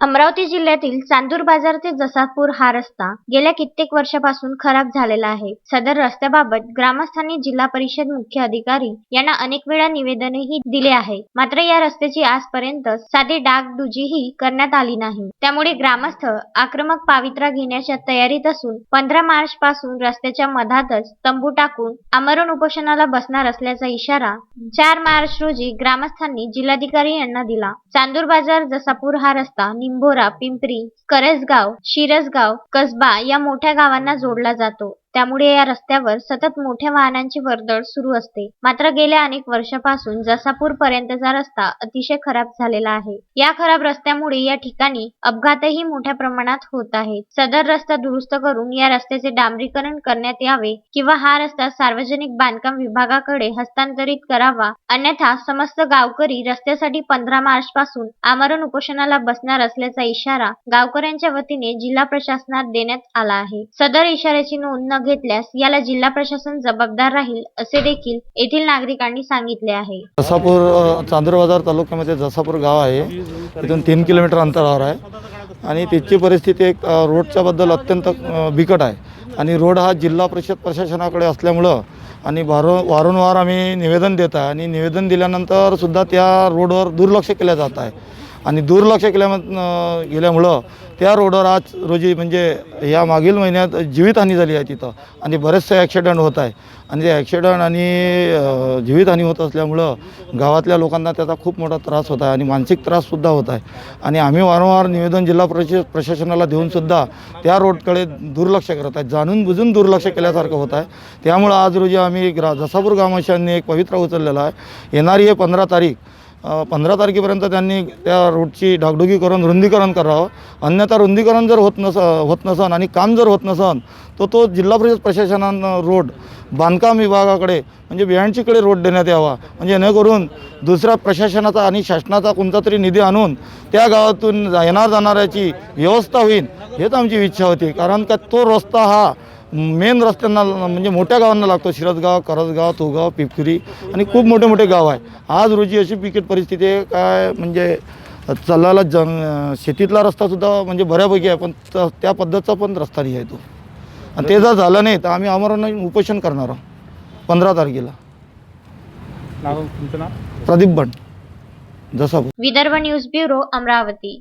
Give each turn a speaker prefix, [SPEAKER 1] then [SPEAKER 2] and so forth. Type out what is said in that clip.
[SPEAKER 1] अमरावती जिल्ह्यातील चांदूर बाजार ते जसापूर हा रस्ता गेल्या कित्येक वर्षापासून खराब झालेला आहे. सदर रस्त्याबाबत ग्रामस्थांनी जिल्हा परिषद मुख्य अधिकारी यांना अनेक वेळा निवेदनही दिले आहे. मात्र या रस्त्याची आजपर्यंत साधी डागडुजीही करण्यात आली नाही. त्यामुळे ग्रामस्थ आक्रमक पावित्रा घेण्याच्या तयारीत असून पंधरा मार्च पासून रस्त्याच्या मधातच तंबू टाकून आमरण उपोषणाला बसणार असल्याचा इशारा चार मार्च रोजी ग्रामस्थांनी जिल्हाधिकारी यांना दिला. चांदूर बाजार जसापूर हा रस्ता निंभोरा पिंपरी करसगाव शिरसगाव कसबा या मोठ्या गावांना जोडला जातो. त्यामुळे या रस्त्यावर सतत मोठ्या वाहनांची वर्दळ सुरू असते. मात्र गेल्या अनेक वर्षापासून जसापूर पर्यंतचा रस्ता अतिशय खराब झालेला आहे. या खराब रस्त्यामुळे या ठिकाणी अपघातही मोठ्या प्रमाणात होत आहेत सदर रस्ता दुरुस्त करून या रस्त्याचे डांबरीकरण करण्यात यावे किंवा हा रस्ता सार्वजनिक बांधकाम विभागाकडे हस्तांतरित करावा अन्यथा समस्त गावकरी रस्त्यासाठी पंधरा मार्च पासून आमरण उपोषणाला बसणार असल्याचा इशारा गावकऱ्यांच्या वतीने जिल्हा प्रशासनात देण्यात आला आहे. सदर इशाऱ्याची नोंद न घेतल्यास याला जिल्हा प्रशासन जबाबदार राहील असे देखील येथील नागरिकांनी सांगितले आहे.
[SPEAKER 2] जसापूर अ, चांदूर बाजार तालुक्यामध्ये जसापूर गाव आहे. तिथून तीन किलोमीटर अंतरावर आहे. आणि त्याची परिस्थिती एक रोडच्या बद्दल अत्यंत बिकट आहे. आणि रोड हा जिल्हा परिषद प्रशासनाकडे असल्यामुळं आणि वारं वारंवार आम्ही निवेदन देत आहे. आणि निवेदन दिल्यानंतर सुद्धा त्या रोडवर दुर्लक्ष केल्या जात आहे. आणि दुर्लक्ष केल्या गेल्यामुळं त्या रोडवर आज रोजी म्हणजे या मागील महिन्यात जीवितहानी झाली आहे तिथं. आणि बरेचसे ॲक्सिडेंट होत आहे. आणि ते ॲक्सिडंट आणि जीवितहानी होत असल्यामुळं गावातल्या लोकांना त्याचा खूप मोठा त्रास होत आहे आणि मानसिक त्राससुद्धा होत आहे. आणि आम्ही वारंवार निवेदन जिल्हा परिषद प्रशासनाला देऊनसुद्धा त्या रोडकडे दुर्लक्ष करत आहे. जाणून बुजून दुर्लक्ष केल्यासारखं होत आहे. त्यामुळं आज रोजी आम्ही ग्रा जसापूर ग्रामस्थांनी एक पवित्रा उचललेला आहे. येणारी आहे पंधरा तारीख पंधरा तारखेपर्यंत त्यांनी त्या रोडची डागडुगी करून रुंदीकरण करावं. अन्यथा रुंदीकरण जर होत नस होत नसन आणि काम जर होत नसन तर तो जिल्हा परिषद प्रशासनानं रोड बांधकाम विभागाकडे म्हणजे बिहांडचीकडे रोड देण्यात यावा. म्हणजे जेणेकरून दुसऱ्या प्रशासनाचा आणि शासनाचा कोणता तरी निधी आणून त्या गावातून जा- येणार जाणाऱ्याची व्यवस्था होईल हेच आमची इच्छा होती. कारण का तो रस्ता हा मेन रस्त्यांना म्हणजे मोठ्या गावांना लागतो. शिरसगाव करसगाव तोगाव पिपकिरी आणि खूप मोठे मोठे गाव आहे. आज रोजी अशी बिकट परिस्थिती आहे. काय म्हणजे चालायला जंग शेतीतला रस्तासुद्धा म्हणजे बऱ्यापैकी आहे पण त- त्या पद्धतीचा पण रस्ता नाही आहे तो. आणि ते जर झालं नाही तर आम्ही आमरण उपोषण करणार आहोत. पंधरा तारखेला.
[SPEAKER 3] नाव तुमचं नाव?
[SPEAKER 2] प्रदीप बंड जसा
[SPEAKER 1] विदर्भ न्यूज ब्युरो अमरावती.